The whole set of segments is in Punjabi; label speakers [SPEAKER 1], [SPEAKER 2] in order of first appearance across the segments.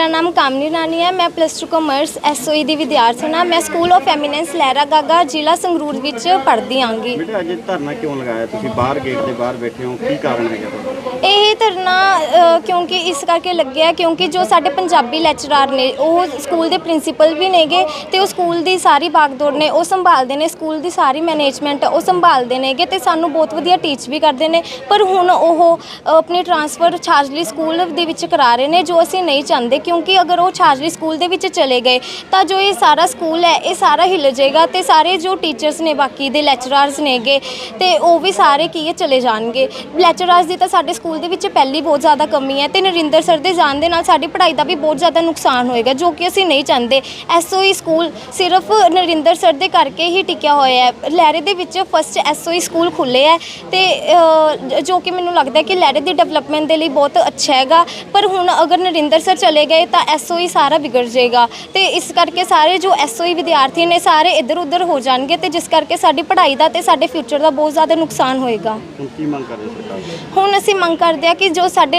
[SPEAKER 1] ਮੇਰਾ ਨਾਮ ਕਾਮਨੀ ਰਾਣੀ ਹੈ, ਮੈਂ ਪਲੱਸ 2 ਕਾਮਰਸ ਐਸਓਈ ਦੀ ਵਿਦਿਆਰਥਣ ਹਾਂ। ਮੈਂ school of eminence Lehra Gaga, ਜ਼ਿਲ੍ਹਾ ਸੰਗਰੂਰ ਵਿੱਚ ਪੜ੍ਹਦੀ ਆਂਗੀ।
[SPEAKER 2] ਬੇਟਾ, ਅੱਜ ਧਰਨਾ ਕਿਉਂ ਲਗਾਇਆ? ਤੁਸੀਂ ਬਾਹਰ ਗੇਟ ਦੇ ਬਾਹਰ ਬੈਠੇ ਹੋ, ਕੀ ਕਾਰਨ ਹੈਗਾ? ਤੁਹਾਡਾ
[SPEAKER 1] ਇਹ ਧਰਨਾ ਕਿਉਂਕਿ ਇਸ ਕਰਕੇ ਲੱਗਿਆ ਕਿਉਂਕਿ ਜੋ ਸਾਡੇ ਪੰਜਾਬੀ ਲੈਕਚਰਾਰ ਨੇ, ਉਹ ਸਕੂਲ ਦੇ ਪ੍ਰਿੰਸੀਪਲ ਵੀ ਨੇਗੇ ਤੇ ਉਹ ਸਕੂਲ ਦੀ ਸਾਰੀ ਬਾਗਡੋਰ ਨੇ, ਉਹ ਸੰਭਾਲਦੇ ਨੇ ਸਕੂਲ ਦੀ ਸਾਰੀ ਮੈਨੇਜਮੈਂਟ ਉਹ ਸੰਭਾਲਦੇ ਨੇਗੇ ਤੇ ਸਾਨੂੰ ਬਹੁਤ ਵਧੀਆ ਟੀਚ ਵੀ ਕਰਦੇ ਨੇ। ਪਰ ਹੁਣ ਉਹ ਆਪਣੀ ਟਰਾਂਸਫਰ ਛਾਜਲੀ ਸਕੂਲ ਦੇ ਵਿੱਚ ਕਰਾ ਰਹੇ ਨੇ, ਜੋ ਅਸੀਂ ਨਹੀਂ ਚਾਹੁੰਦੇ, ਕਿਉਂਕਿ ਅਗਰ ਉਹ ਛਾਜਲੀ ਸਕੂਲ ਦੇ ਵਿੱਚ ਚਲੇ ਗਏ, ਤਾਂ ਜੋ ਇਹ ਸਾਰਾ ਸਕੂਲ ਹੈ, ਇਹ ਸਾਰਾ ਹਿੱਲ ਜਾਏਗਾ ਤੇ ਸਾਰੇ ਜੋ ਟੀਚਰਸ ਨੇ, ਬਾਕੀ ਦੇ ਲੈਕਚਰਾਰਸ ਨੇਗੇ ਤੇ ਉਹ ਵੀ ਸਾਰੇ ਕੀ ਚਲੇ ਜਾਣਗੇ। ਲੈਕਚਰਰਸ ਦੀ ਤਾਂ ਸਾਡੇ ਸਕੂਲ ਦੇ ਵਿੱਚ ਪਹਿਲੀ ਬਹੁਤ ਜ਼ਿਆਦਾ ਕਮੀ ਹੈ ਤੇ ਨਰਿੰਦਰ ਸਰ ਦੇ ਜਾਣ ਦੇ ਨਾਲ ਸਾਡੀ ਪੜ੍ਹਾਈ ਦਾ ਵੀ ਬਹੁਤ ਜ਼ਿਆਦਾ ਨੁਕਸਾਨ ਹੋਏਗਾ ਜੋ ਕਿ ਅਸੀਂ ਨਹੀਂ ਚਾਹੁੰਦੇ। ਐਸਓਈ ਸਕੂਲ ਸਿਰਫ ਨਰਿੰਦਰ ਸਰ ਦੇ ਕਰਕੇ ਹੀ ਟਿਕਿਆ ਹੋਇਆ ਹੈ। ਲਹਿਰੇ ਦੇ ਵਿੱਚ ਫਸਟ ਐਸਓਈ ਸਕੂਲ ਖੁੱਲੇ ਹੈ ਤੇ ਜੋ ਕਿ ਮੈਨੂੰ ਲੱਗਦਾ ਕਿ ਲਹਿਰੇ ਦੀ ਡਿਵੈਲਪਮੈਂਟ ਦੇ ਲਈ ਬਹੁਤ ਅੱਛਾ ਹੈਗਾ। ਪਰ ਹੁਣ ਅਗਰ ਨਰਿੰਦਰ ਸਰ ਚਲੇ ਗਏ ਤਾਂ ਐਸਓਈ ਸਾਰਾ ਵਿਗੜ ਜਾਏਗਾ ਤੇ ਇਸ ਕਰਕੇ ਸਾਰੇ ਜੋ ਐਸਓਈ ਵਿਦਿਆਰਥੀ ਨੇ ਸਾਰੇ ਇੱਧਰ ਉੱਧਰ ਹੋ ਜਾਣਗੇ ਤੇ ਜਿਸ ਕਰਕੇ ਸਾਡੀ ਪੜ੍ਹਾਈ ਦਾ ਤੇ ਸਾਡੇ ਫਿਊਚਰ ਦਾ ਬਹੁਤ ਜ਼ਿਆਦਾ ਨੁਕਸਾਨ ਹੋਏਗਾ।
[SPEAKER 2] ਹੁਣ ਕੀ ਮੰਗ ਕਰ ਰਹੇ ਸਰਕਾਰ?
[SPEAKER 1] ਹੁਣ ਅਸੀਂ ਮੰਗ ਕਰਦੇ ਹਾਂ ਕਿ ਜੋ ਸਾਡੇ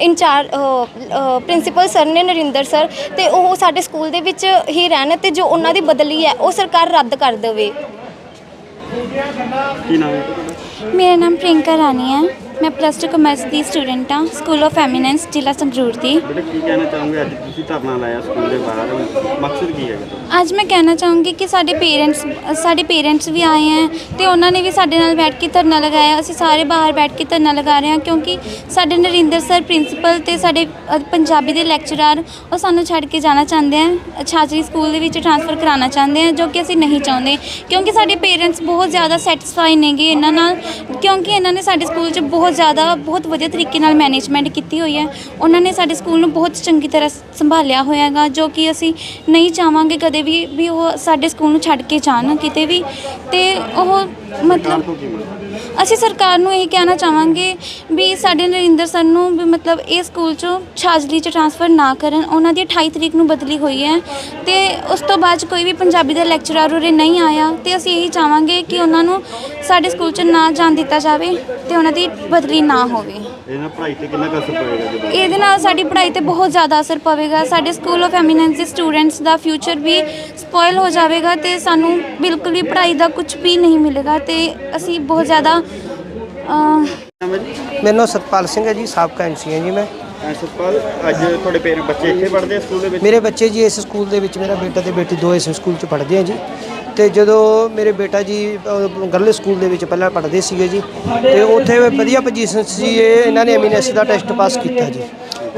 [SPEAKER 1] ਇੰਚਾਰਜ ਪ੍ਰਿੰਸੀਪਲ ਸਰ ਨੇ ਨਰਿੰਦਰ ਸਰ ਤੇ ਉਹ ਸਾਡੇ ਸਕੂਲ ਦੇ ਵਿੱਚ ਹੀ ਰਹਿਣ ਤੇ ਜੋ ਉਹਨਾਂ ਦੀ ਬਦਲੀ ਹੈ ਉਹ ਸਰਕਾਰ ਰੱਦ ਕਰ ਦੇਵੇ।
[SPEAKER 2] ਕੀ ਨਾਮ ਹੈ? ਤੁਹਾਡਾ
[SPEAKER 3] ਮੇਰਾ ਨਾਮ ਪ੍ਰਿੰਕਾ ਰਾਣੀ ਹੈ। ਮੈਂ ਪਲੱਸ 2 ਕਮਰਸ ਦੀ ਸਟੂਡੈਂਟ ਹਾਂ ਸਕੂਲ ਆਫ ਐਮੀਨੈਂਸ ਜ਼ਿਲ੍ਹਾ ਸੰਗਰੂਰ ਦੀ।
[SPEAKER 2] ਬੇਟਾ ਕੀ ਕਹਿਣਾ ਚਾਹੋਗੇ? ਅੱਜ ਤੁਸੀਂ ਧਰਨਾ ਲਾਇਆ ਸਕੂਲ ਦੇ ਬਾਹਰ। ਮਕਸਦ ਕੀ ਹੈਗਾ ਤੁਹਾਡਾ?
[SPEAKER 3] ਅੱਜ ਮੈਂ ਕਹਿਣਾ ਚਾਹੂੰਗੀ ਕਿ ਸਾਡੇ ਪੇਰੈਂਟਸ ਸਾਡੇ ਪੇਰੈਂਟਸ ਵੀ ਆਏ ਹੈ ਤੇ ਉਹਨਾਂ ਨੇ ਵੀ ਸਾਡੇ ਨਾਲ ਬੈਠ ਕੇ ਧਰਨਾ ਲਗਾਇਆ। ਅਸੀਂ ਸਾਰੇ ਬਾਹਰ ਬੈਠ ਕੇ ਧਰਨਾ ਲਗਾ ਰਹੇ ਹਾਂ ਕਿਉਂਕਿ ਸਾਡੇ ਨਰਿੰਦਰ ਸਰ ਪ੍ਰਿੰਸੀਪਲ ਤੇ ਸਾਡੇ ਅ, ਪੰਜਾਬੀ ਦੇ ਲੈਕਚਰਰ ਉਹ ਸਾਨੂੰ ਛੱਡ ਕੇ ਜਾਣਾ ਚਾਹੁੰਦੇ ਆ ਛਾਜਰੀ ਸਕੂਲ ਦੇ ਵਿੱਚ ਟ੍ਰਾਂਸਫਰ ਕਰਾਉਣਾ ਚਾਹੁੰਦੇ ਆ ਜੋ ਕਿ ਅਸੀਂ ਨਹੀਂ ਚਾਹੁੰਦੇ। ਕਿਉਂਕਿ ਸਾਡੇ ਪੇਰੈਂਟਸ ਬਹੁਤ ਜ਼ਿਆਦਾ ਸੈਟੀਸਫਾਈ ਨੇਗੇ ਇਹਨਾਂ ਨਾਲ। ਕਿਉਂਕਿ ਇਹਨਾਂ ਨੇ ਸਾਡੇ ਸਕੂਲ 'ਚ ਬਹੁਤ ਬਹੁਤ ਜ਼ਿਆਦਾ, ਬਹੁਤ ਵਧੀਆ ਤਰੀਕੇ ਨਾਲ ਮੈਨੇਜਮੈਂਟ ਕੀਤੀ ਹੋਈ ਹੈ। ਉਹਨਾਂ ਨੇ ਸਾਡੇ ਸਕੂਲ ਨੂੰ ਬਹੁਤ ਚੰਗੀ ਤਰ੍ਹਾਂ ਸੰਭਾਲਿਆ ਹੋਇਆ ਹੈਗਾ ਜੋ ਕਿ ਅਸੀਂ ਨਹੀਂ ਚਾਹਾਂਗੇ ਕਦੇ ਵੀ ਵੀ ਉਹ ਸਾਡੇ ਸਕੂਲ ਨੂੰ ਛੱਡ ਕੇ ਜਾਣ ਕਿਤੇ ਵੀ। ਤੇ ਉਹ ਮਤਲਬ ਅਸੀਂ ਸਰਕਾਰ ਨੂੰ ਇਹ ਕਹਿਣਾ ਚਾਹਾਂਗੇ ਵੀ ਸਾਡੇ ਨਰਿੰਦਰ ਸਰ ਨੂੰ ਵੀ ਮਤਲਬ ਇਹ ਸਕੂਲ ਚੋਂ ਛਾਜਲੀ ਚ ਟ੍ਰਾਂਸਫਰ ਨਾ ਕਰਨ। ਉਹਨਾਂ ਦੀ 28 ਤਰੀਕ ਨੂੰ ਬਦਲੀ ਹੋਈ ਹੈ ਤੇ ਉਸ ਤੋਂ ਬਾਅਦ 'ਚ ਕੋਈ ਵੀ ਪੰਜਾਬੀ ਦਾ ਲੈਕਚਰਰ ਉਰੇ ਨਹੀਂ ਆਇਆ ਤੇ ਅਸੀਂ ਇਹੀ ਚਾਹਾਂਗੇ ਕਿ ਉਹਨਾਂ ਨੂੰ ਸਾਡੇ ਸਕੂਲ ਚ ਨਾ ਜਾਣ ਦਿੱਤਾ ਜਾਵੇ ਤੇ ਉਹਨਾਂ ਦੀ ਬਦਲੀ ਨਾ ਹੋਵੇ।
[SPEAKER 2] ਇਹਦੇ ਨਾਲ ਪੜ੍ਹਾਈ ਤੇ ਕਿੰਨਾ ਕੁ ਅਸਰ ਪਏਗਾ ਜਦੋਂ?
[SPEAKER 3] ਇਹਦੇ ਨਾਲ ਸਾਡੀ ਪੜ੍ਹਾਈ ਤੇ ਬਹੁਤ ਜ਼ਿਆਦਾ ਅਸਰ ਪਵੇਗਾ। ਸਾਡੇ ਸਕੂਲ ਆਫ ਐਮੀਨੈਂਸ ਦੇ ਸਟੂਡੈਂਟਸ ਦਾ ਫਿਊਚਰ ਵੀ ਸਪੋਇਲ ਹੋ ਜਾਵੇਗਾ ਤੇ ਸਾਨੂੰ ਬਿਲਕੁਲ ਵੀ ਪੜ੍ਹਾਈ ਦਾ ਕੁਝ ਵੀ ਨਹੀਂ ਮਿਲੇਗਾ ਤੇ ਅਸੀਂ ਬਹੁਤ ਜ਼ਿਆਦਾ ਅਹ,
[SPEAKER 2] ਹੈ
[SPEAKER 4] ਮੇਰਾ ਨਾਮ ਸਤਪਾਲ ਸਿੰਘ ਹੈ ਜੀ ਸਾਬਕਾ ਐਮਸੀ ਹਾਂ ਜੀ ਮੈਂ।
[SPEAKER 2] ਸਤਪਾਲ ਅੱਜ ਤੁਹਾਡੇ ਪੇਰੈਂਟ ਬੱਚੇ ਇੱਥੇ ਪੜ੍ਹਦੇ ਆ ਸਕੂਲ ਦੇ ਵਿੱਚ?
[SPEAKER 4] ਮੇਰੇ ਬੱਚੇ ਜੀ ਇਸ ਸਕੂਲ ਦੇ ਵਿੱਚ ਮੇਰਾ ਬੇਟਾ ਤੇ ਬੇਟੀ ਦੋ ਇਸ ਸਕੂਲ 'ਚ ਪੜ੍ਹਦੇ ਆ ਜੀ। ਤੇ ਜਦੋਂ ਮੇਰੇ ਬੇਟਾ ਜੀ ਗਰਲ ਸਕੂਲ ਦੇ ਵਿੱਚ ਪਹਿਲਾਂ ਪੜ੍ਹਦੇ ਸੀਗੇ ਜੀ, ਤੇ ਉੱਥੇ ਵਧੀਆ ਪੋਜੀਸ਼ਨ ਸੀ ਇਹ, ਇਹਨਾਂ ਨੇ ਐਮੀਨੈਸ ਦਾ ਟੈਸਟ ਪਾਸ ਕੀਤਾ ਜੀ।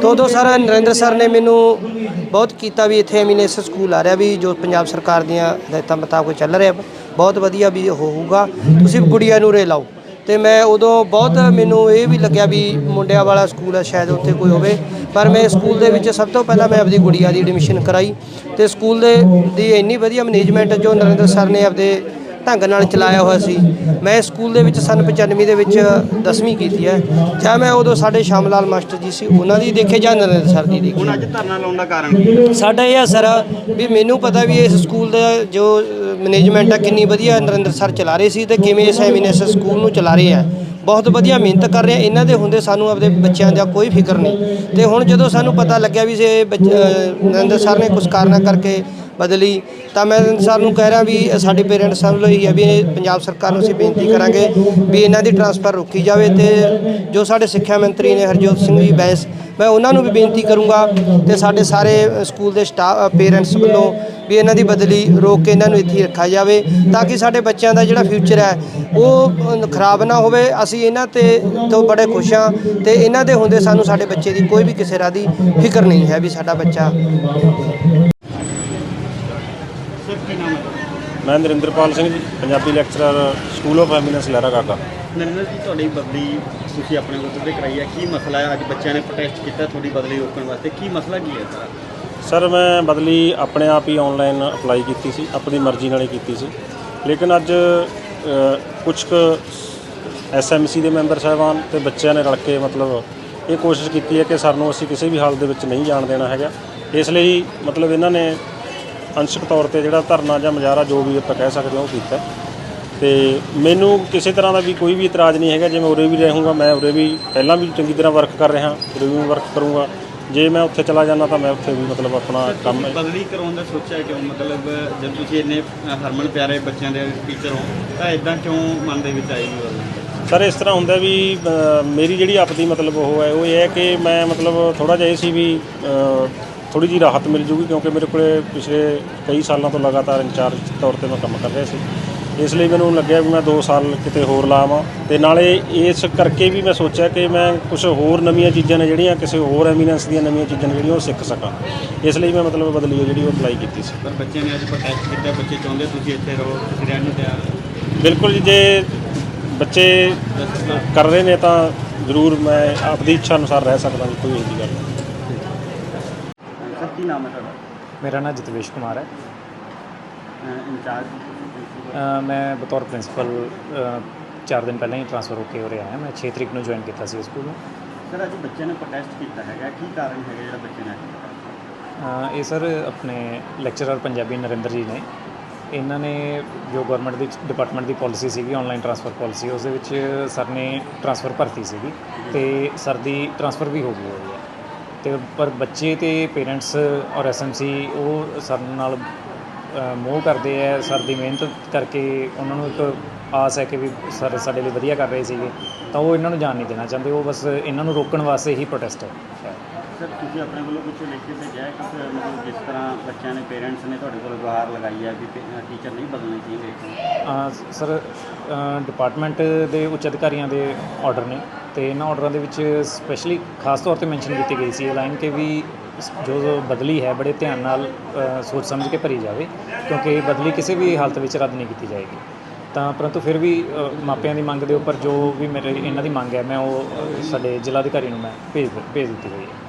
[SPEAKER 4] ਤੋਂ ਉਦੋਂ ਸਰ ਨਰਿੰਦਰ ਸਰ ਨੇ ਮੈਨੂੰ ਬਹੁਤ ਕੀਤਾ ਵੀ ਇੱਥੇ ਐਮੀਨੈਸ ਸਕੂਲ ਆ ਰਿਹਾ ਵੀ ਜੋ ਪੰਜਾਬ ਸਰਕਾਰ ਦੀਆਂ ਹਦਾਇਤਾਂ ਮੁਤਾਬਕ ਚੱਲ ਰਿਹਾ, ਬਹੁਤ ਵਧੀਆ ਵੀ ਹੋਊਗਾ, ਤੁਸੀਂ ਗੁੜੀਆ ਨੂੰ ਰੇ ਲਾਓ ਤੇ ਮੈਂ ਉਦੋਂ ਬਹੁਤ ਮੈਨੂੰ ਇਹ ਵੀ ਲੱਗਿਆ ਵੀ ਮੁੰਡਿਆਂ ਵਾਲਾ ਸਕੂਲ ਹੈ ਸ਼ਾਇਦ ਉੱਥੇ ਕੋਈ ਹੋਵੇ। ਪਰ ਮੈਂ ਸਕੂਲ ਦੇ ਵਿੱਚ ਸਭ ਤੋਂ ਪਹਿਲਾਂ ਮੈਂ ਆਪਦੀ ਗੁੜੀਆ ਦੀ ਐਡਮਿਸ਼ਨ ਕਰਾਈ ਤੇ ਸਕੂਲ ਦੇ ਦੀ ਇੰਨੀ ਵਧੀਆ ਮੈਨੇਜਮੈਂਟ ਜੋ ਨਰਿੰਦਰ ਸਰ ਨੇ ਆਪਦੇ ਢੰਗ ਨਾਲ ਚਲਾਇਆ ਹੋਇਆ ਸੀ ਮੈਂ ਸਕੂਲ ਦੇ ਵਿੱਚ ਸਨ 95 ਦੇ ਵਿੱਚ 10ਵੀਂ ਕੀਤੀ ਹੈ ਜਾਂ ਮੈਂ ਉਦੋਂ ਸਾਡੇ ਸ਼ਾਮ ਲਾਲ ਮਾਸਟਰ ਜੀ ਸੀ ਉਹਨਾਂ ਦੀ ਦੇਖੇ ਜਾਂ ਨਰਿੰਦਰ ਸਰ ਦੀ ਦੇਖੀ।
[SPEAKER 2] ਹੁਣ ਅੱਜ ਧਰਨਾ ਲਾਉਣ ਦਾ ਕਾਰਨ ਕੀ? ਹੈ
[SPEAKER 4] ਸਾਡਾ ਇਹ ਆ ਸਰ ਵੀ ਮੈਨੂੰ ਪਤਾ ਵੀ ਇਸ ਸਕੂਲ ਦਾ ਜੋ ਮੈਨੇਜਮੈਂਟ ਆ ਕਿੰਨੀ ਵਧੀਆ ਨਰਿੰਦਰ ਸਰ ਚਲਾ ਰਹੇ ਸੀ ਤੇ ਕਿਵੇਂ ਇਸ ਐਮੀਨੈਸ ਸਕੂਲ ਨੂੰ ਚਲਾ ਰਹੇ ਆ। ਬਹੁਤ ਵਧੀਆ ਮਿਹਨਤ ਕਰ ਰਹੇ ਆ। ਇਹਨਾਂ ਦੇ ਹੁੰਦੇ ਸਾਨੂੰ ਆਪਦੇ ਬੱਚਿਆਂ ਦਾ ਕੋਈ ਫਿਕਰ ਨਹੀਂ। ਤੇ ਹੁਣ ਜਦੋਂ ਸਾਨੂੰ ਪਤਾ ਲੱਗਿਆ ਵੀ ਇਹ ਬੱਚ- ਨਰਿੰਦਰ ਸਰ ਨੇ ਕੁਝ ਕਾਰਨਾਂ ਕਰਕੇ ਬਦਲੀ, ਤਾਂ ਮੈਂ ਨਰਿੰਦਰ ਸਰ ਨੂੰ ਕਹਿ ਰਿਹਾ ਵੀ ਸਾਡੇ ਪੇਰੈਂਟਸ ਸਭ ਲਈ ਹੈ ਵੀ ਇਹ ਪੰਜਾਬ ਸਰਕਾਰ ਨੂੰ ਅਸੀਂ ਬੇਨਤੀ ਕਰਾਂਗੇ ਵੀ ਇਹਨਾਂ ਦੀ ਟਰਾਂਸਫਰ ਰੋਕੀ ਜਾਵੇ ਤੇ ਜੋ ਸਾਡੇ ਸਿੱਖਿਆ ਮੰਤਰੀ ਨੇ ਹਰਜੋਤ ਸਿੰਘ ਜੀ ਬੈਂਸ, ਮੈਂ ਉਹਨਾਂ ਨੂੰ ਵੀ ਬੇਨਤੀ ਕਰੂੰਗਾ ਤੇ ਸਾਡੇ ਸਾਰੇ ਸਕੂਲ ਦੇ ਸਟਾਫ ਪੇਰੈਂਟਸ ਵੱਲੋਂ ਵੀ ਇਹਨਾਂ ਦੀ ਬਦਲੀ ਰੋਕ ਕੇ ਇਹਨਾਂ ਨੂੰ ਇੱਥੇ ਰੱਖਿਆ ਜਾਵੇ, ਤਾਂ ਕਿ ਸਾਡੇ ਬੱਚਿਆਂ ਦਾ ਜਿਹੜਾ ਫਿਊਚਰ ਹੈ, ਉਹ ਖਰਾਬ ਨਾ ਹੋਵੇ। ਅਸੀਂ ਇਹਨਾਂ ਤੇ, ਤੋਂ ਬੜੇ ਖੁਸ਼ ਹਾਂ ਤੇ ਇਹਨਾਂ ਦੇ ਹੁੰਦੇ ਸਾਨੂੰ ਸਾਡੇ ਬੱਚੇ ਦੀ ਕੋਈ ਵੀ ਕਿਸੇ ਰਾਹ ਦੀ ਫਿਕਰ ਨਹੀਂ ਹੈ ਵੀ ਸਾਡਾ ਬੱਚਾ
[SPEAKER 2] ਸਰ ਕੀ ਨਾਮ ਹੈ ਤੁਹਾਡਾ?
[SPEAKER 5] ਮੈਂ Narinderpal Singh ji Punjabi lecturer school of eminence Lehra Kaka.
[SPEAKER 2] Narinder ji ਤੁਹਾਡੀ ਬਦਲੀ ਤੁਸੀਂ ਆਪਣੇ ਕੋਲ ਤੇ ਕਰਾਈ ਹੈ? ਕੀ ਮਸਲਾ ਹੈ? ਅੱਜ ਬੱਚਿਆਂ ਨੇ ਪ੍ਰੋਟੈਸਟ ਕੀਤਾ ਤੁਹਾਡੀ ਬਦਲੀ ਰੋਕਣ ਵਾਸਤੇ। ਕੀ ਮਸਲਾ ਕੀ ਹੈ ਸਾਰਾ
[SPEAKER 5] ਸਰ ਮੈਂ ਬਦਲੀ ਆਪਣੇ ਆਪ ਹੀ ਆਨਲਾਈਨ ਅਪਲਾਈ ਕੀਤੀ ਸੀ ਆਪਣੀ ਮਰਜ਼ੀ ਨਾਲ ਹੀ ਕੀਤੀ ਸੀ। ਲੇਕਿਨ ਅੱਜ ਕੁਝ ਕੁ ਐਸਐਮਸੀ ਦੇ ਮੈਂਬਰ ਸਾਹਿਬਾਨ ਤੇ ਬੱਚਿਆਂ ਨੇ ਰਲ ਕੇ ਮਤਲਬ ਇਹ ਕੋਸ਼ਿਸ਼ ਕੀਤੀ ਹੈ ਕਿ ਸਰ ਨੂੰ ਅਸੀਂ ਕਿਸੇ ਵੀ ਹਾਲਤ ਦੇ ਵਿੱਚ ਨਹੀਂ ਜਾਣ ਦੇਣਾ ਹੈਗਾ। ਇਸ ਲਈ ਮਤਲਬ ਇਹਨਾਂ ਨੇ ਅੰਸ਼ਕ ਤੌਰ ਤੇ ਜਿਹੜਾ ਧਰਨਾ ਜਾਂ ਮੁਜ਼ਾਹਰਾ ਜੋ ਵੀ ਆਪਾਂ ਕਹਿ ਸਕਦੇ ਹਾਂ ਉਹ ਕੀਤਾ। ਤੇ ਮੈਨੂੰ ਕਿਸੇ ਤਰ੍ਹਾਂ ਦਾ ਵੀ ਕੋਈ ਵੀ ਇਤਰਾਜ਼ ਨਹੀਂ ਹੈਗਾ। ਜੇ ਮੈਂ ਉਰੇ ਵੀ ਰਹੂੰਗਾ ਮੈਂ ਉਰੇ ਵੀ ਪਹਿਲਾਂ ਵੀ ਚੰਗੀ ਤਰ੍ਹਾਂ ਵਰਕ ਕਰ ਰਿਹਾ ਉਰੇ ਵੀ ਵਰਕ ਕਰੂੰਗਾ। ਜੇ ਮੈਂ ਉੱਥੇ ਚਲਾ ਜਾਂਦਾ ਤਾਂ ਮੈਂ ਉੱਥੇ ਵੀ ਮਤਲਬ ਆਪਣਾ ਕੰਮ
[SPEAKER 2] ਬਦਲੀ ਕਰਾਉਣ ਦਾ ਸੋਚਿਆ ਕਿਉਂ? ਮਤਲਬ ਜਦ ਤੁਸੀਂ ਇੰਨੇ ਹਰਮਨ ਪਿਆਰੇ ਬੱਚਿਆਂ ਦੇ ਟੀਚਰ ਹੋ ਤਾਂ ਇਦਾਂ ਕਿਉਂ ਮਨ ਦੇ ਵਿੱਚ ਆਈ ਬਦਲੀ
[SPEAKER 5] ਸਰ ਇਸ ਤਰ੍ਹਾਂ ਹੁੰਦਾ ਵੀ ਮੇਰੀ ਜਿਹੜੀ ਆਪਦੀ ਮਤਲਬ ਉਹ ਹੈ ਉਹ ਇਹ ਹੈ ਕਿ ਮੈਂ ਮਤਲਬ ਥੋੜਾ ਜਿਹਾ ਇਹ ਸੀ ਵੀ ਥੋੜੀ ਜੀ ਰਾਹਤ ਮਿਲ ਜੂਗੀ ਕਿਉਂਕਿ ਮੇਰੇ ਕੋਲੇ ਪਿਛਲੇ ਕਈ ਸਾਲਾਂ ਤੋਂ ਲਗਾਤਾਰ ਇੰਚਾਰਜ ਤੌਰ ਤੇ ਮੈਂ ਕੰਮ ਕਰ ਰਿਹਾ ਸੀ। ਇਸ ਲਈ ਮੈਨੂੰ ਲੱਗਿਆ ਵੀ ਮੈਂ 2 ਸਾਲ ਕਿਤੇ ਹੋਰ ਲਾਵਾਂ ਤੇ ਨਾਲੇ ਇਸ ਕਰਕੇ ਵੀ ਮੈਂ ਸੋਚਿਆ ਕਿ ਮੈਂ ਕੁਝ ਹੋਰ ਨਵੀਆਂ ਚੀਜ਼ਾਂ ਨੇ ਜਿਹੜੀਆਂ ਕਿਸੇ ਹੋਰ ਐਮੀਨੈਂਸ ਦੀਆਂ ਨਵੀਆਂ ਚੀਜ਼ਾਂ ਨੇ ਜਿਹੜੀਆਂ ਉਹ ਸਿੱਖ ਸਕਾਂ। ਇਸ ਲਈ ਮੈਂ ਮਤਲਬ ਬਦਲੀ ਜਿਹੜੀ ਉਹ ਅਪਲਾਈ ਕੀਤੀ ਸੀ।
[SPEAKER 2] ਪਰ ਬੱਚਿਆਂ ਨੇ ਅੱਜ ਪ੍ਰੋਟੈਸਟ ਕੀਤਾ ਬੱਚੇ ਚਾਹੁੰਦੇ ਤੁਸੀਂ ਇੱਥੇ ਰਹੋ ਤੁਸੀਂ ਰਹਿਣ ਨੂੰ ਤਿਆਰ
[SPEAKER 5] ਬਿਲਕੁਲ ਜੀ ਜੇ ਬੱਚੇ ਕਰ ਰਹੇ ਨੇ ਤਾਂ ਜ਼ਰੂਰ ਮੈਂ ਆਪਦੀ ਇੱਛਾ ਅਨੁਸਾਰ ਰਹਿ ਸਕਦਾ ਕੋਈ ਇਹੋ ਜਿਹੀ ਗੱਲ
[SPEAKER 2] ਨਾਮ ਹੈ ਤੁਹਾਡਾ?
[SPEAKER 6] ਮੇਰਾ ਨਾਮ ਜਤਵੇਸ਼ ਕੁਮਾਰ ਹੈ।
[SPEAKER 2] ਇੰਚਾਰਜ
[SPEAKER 6] ਅ, ਮੈਂ ਬਤੌਰ ਪ੍ਰਿੰਸੀਪਲ 4 ਦਿਨ ਪਹਿਲਾਂ ਹੀ ਟ੍ਰਾਂਸਫਰ ਹੋ ਕੇ ਉਰੇ ਆਇਆ। ਮੈਂ 6 ਤਰੀਕ ਨੂੰ ਜੁਆਇਨ ਕੀਤਾ ਸੀ ਸਕੂਲ ਨੂੰ।
[SPEAKER 2] ਸਰ ਅੱਜ ਬੱਚਿਆਂ ਨੇ ਪ੍ਰੋਟੈਸਟ ਕੀਤਾ ਹੈਗਾ। ਕੀ ਕਾਰਨ ਹੈਗਾ ਜਿਹੜਾ ਬੱਚੇ ਨੇ ਅੱਜ ਕੀਤਾ?
[SPEAKER 6] ਅ, ਇਹ ਸਰ ਆਪਣੇ ਲੈਕਚਰਰ ਪੰਜਾਬੀ ਨਰਿੰਦਰ ਜੀ ਨੇ। ਇਹਨਾਂ ਨੇ ਜੋ ਗਵਰਨਮੈਂਟ ਦੀ ਡਿਪਾਰਟਮੈਂਟ ਦੀ ਪਾਲਿਸੀ ਸੀਗੀ ਆਨਲਾਈਨ ਟ੍ਰਾਂਸਫਰ ਪਾਲਿਸੀ ਉਸ ਦੇ ਵਿੱਚ ਸਰ ਨੇ ਟ੍ਰਾਂਸਫਰ ਭਰਤੀ ਸੀਗੀ। ਤੇ ਸਰ ਦੀ ਟ੍ਰਾਂਸਫਰ ਵੀ ਹੋ ਗਈ ਹੋਈ ਹੈ। ਤੇ ਪਰ ਬੱਚੇ ਤੇ ਪੇਰੈਂਟਸ ਔਰ ਐਸਐਮਸੀ ਉਹ ਸਰ ਨਾਲ ਮੋਹ ਕਰਦੇ ਆ ਸਰ ਦੀ ਮਿਹਨਤ ਕਰਕੇ ਉਹਨਾਂ ਨੂੰ ਇੱਕ ਆਸ ਹੈ ਕਿ ਵੀ ਸਰ ਸਾਡੇ ਲਈ ਵਧੀਆ ਕਰ ਰਹੇ ਸੀਗੇ। ਤਾਂ ਉਹ ਇਹਨਾਂ ਨੂੰ ਜਾਣ ਨਹੀਂ ਦੇਣਾ ਚਾਹੁੰਦੇ ਉਹ ਬਸ ਇਹਨਾਂ ਨੂੰ ਰੋਕਣ ਵਾਸਤੇ ਹੀ ਪ੍ਰੋਟੈਸਟ ਹੈ।
[SPEAKER 2] ਸਰ ਤੁਸੀਂ ਆਪਣੇ ਵੱਲੋਂ ਕੁਝ ਲਿਖ ਕੇ ਭੇਜਿਆ ਕਿ ਮਤਲਬ ਜਿਸ ਤਰ੍ਹਾਂ ਬੱਚਿਆਂ ਨੇ ਪੇਰੈਂਟਸ ਨੇ ਤੁਹਾਡੇ ਕੋਲ ਗੁਹਾਰ ਲਗਾਈ ਹੈ ਵੀ ਟੀਚਰ ਨਹੀਂ ਬਦਲਣੇ ਚਾਹੀਦੇ।
[SPEAKER 6] ਸਰ ਡਿਪਾਰਟਮੈਂਟ ਦੇ ਉੱਚ ਅਧਿਕਾਰੀਆਂ ਦੇ ਆਰਡਰ ਨੇ। ਤੇ ਇਹਨਾਂ ਆਰਡਰਾਂ ਦੇ ਵਿੱਚ ਸਪੈਸ਼ਲੀ ਖਾਸ ਤੌਰ ਤੇ ਮੈਂਸ਼ਨ ਕੀਤੀ ਗਈ ਸੀ ਇਹ ਲਾਈਨ ਕਿ ਵੀ ਜੋ ਜੋ ਬਦਲੀ ਹੈ, ਬੜੇ ਧਿਆਨ ਨਾਲ ਸੋਚ ਸਮਝ ਕੇ ਭਰੀ ਜਾਵੇ, ਕਿਉਂਕਿ ਇਹ ਬਦਲੀ ਕਿਸੇ ਵੀ ਹਾਲਤ ਵਿੱਚ ਰੱਦ ਨਹੀਂ ਕੀਤੀ ਜਾਏਗੀ। ਤਾਂ ਪਰੰਤੂ ਫਿਰ ਵੀ ਮਾਪਿਆਂ ਦੀ ਮੰਗ ਦੇ ਉੱਪਰ ਜੋ ਵੀ ਮੇਰੇ, ਇਹਨਾਂ ਦੀ ਮੰਗ ਹੈ, ਮੈਂ ਉਹ ਸਾਡੇ ਜ਼ਿਲ੍ਹਾ ਅਧਿਕਾਰੀ ਨੂੰ ਮੈਂ ਭੇਜ ਭੇਜ ਦਿੱਤੀ ਗਈ ਹੈ।